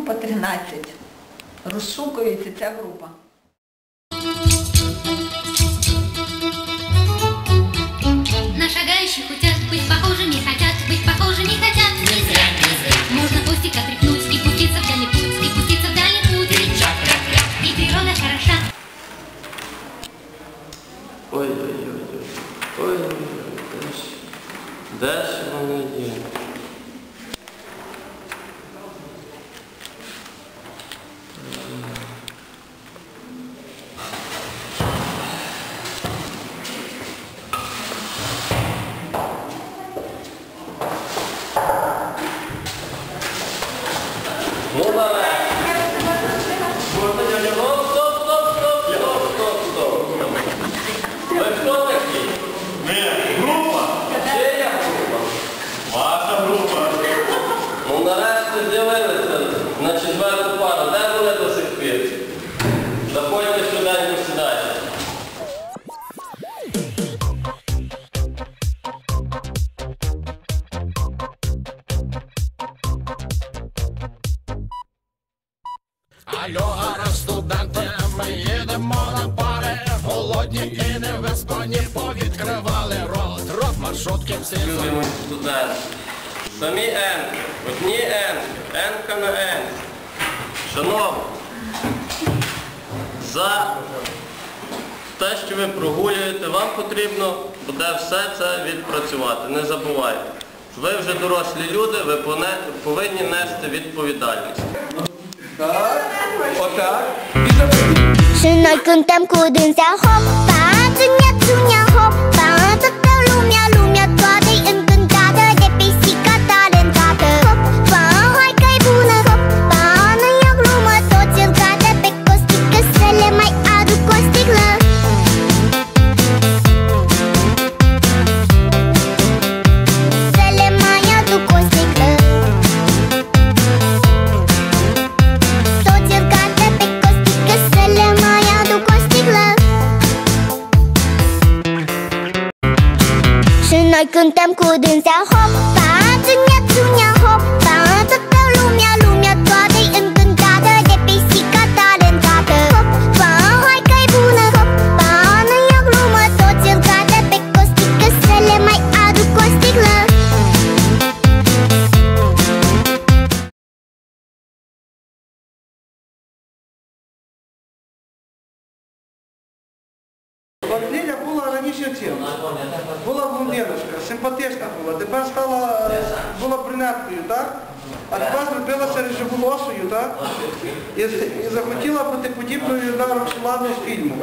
група 13. Розшукується ця група. На шагающих хотят быть похожими, хотят быть похожими, хотят не зря, не зря. Можно хвостик отряхнуть и пуститься в дальний путь, и пуститься в дальний путь. И природа хороша. Ой-ой-ой. Ой-ой-ой. Де ж- Алло, гаразд, студенти, ми їдемо на пари, голодні і не виспані, повідкривали рот, рот маршрутки всі Любимо студенти. Самі енки, одні енки, енка на енк. Шановні, за те, що ви прогулюєте, вам потрібно буде все це відпрацювати. Не забувайте. Ви вже дорослі люди, ви повинні нести відповідальність. Sư nói cương tâm của ừ. đường giáo hộp và Chứ nhất chúng nhau hộp và Rồi cường tâm của đường giáo hộp và Thứ nhất xuống nhau hộp và Tất cả lùm nhau lùm Міжівчинка. Була блондиночка, симпатична була, тепер стала була брюнеткою, так? А тепер зробилася режеволосою, так? І, і захотіла бути подібною на Роксолану з фільму.